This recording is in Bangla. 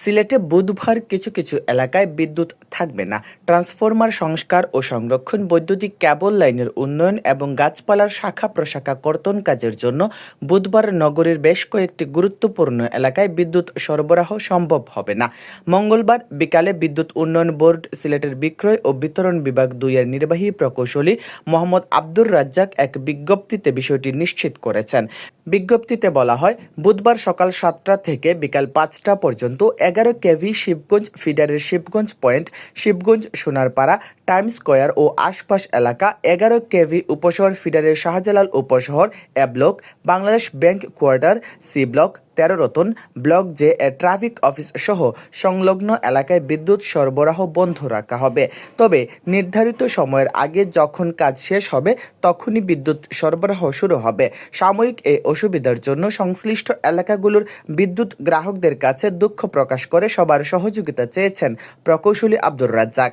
সিলেটে বুধবার কিছু কিছু এলাকায় বিদ্যুৎ থাকবে না। ট্রান্সফরমার সংস্কার ও সংরক্ষণ, বৈদ্যুতিক ক্যাবল লাইনের উন্নয়ন এবং গাছপালার শাখা প্রশাখা কর্তন কাজের জন্য বুধবার নগরীর বেশ কয়েকটি গুরুত্বপূর্ণ এলাকায় বিদ্যুৎ সরবরাহ সম্ভব হবে না। মঙ্গলবার বিকালে বিদ্যুৎ উন্নয়ন বোর্ড, সিলেটের বিক্রয় ও বিতরণ বিভাগ দুইয়ের নির্বাহী প্রকৌশলী মোহাম্মদ আব্দুর রাজ্জাক এক বিজ্ঞপ্তিতে বিষয়টি নিশ্চিত করেছেন। বিজ্ঞপ্তিতে বলা হয়, বুধবার সকাল সাতটা থেকে বিকাল পাঁচটা পর্যন্ত এগারো KV Shibganj ফিডারের Shibganj point Shibganj Sonarpara time square ও আশপাশ এলাকা এগারো KV Upashahar ফিডারের Shahjalal Upashahar, A block, Bangladesh bank quarter, C block, তেরো Ratan, block J, A traffic office সহ সংলগ্ন এলাকায় বিদ্যুৎ সরবরাহ বন্ধ রাখা হবে। তবে নির্ধারিত সময়ের আগে যখন কাজ শেষ হবে, তখনই বিদ্যুৎ সরবরাহ শুরু হবে। সাময়িক এই অসুবিধার জন্য সংশ্লিষ্ট এলাকাগুলোর বিদ্যুৎ গ্রাহকদের কাছে দুঃখ প্রকাশ করে সবার সহযোগিতা চেয়েছেন প্রকৌশলী আব্দুর রাজ্জাক।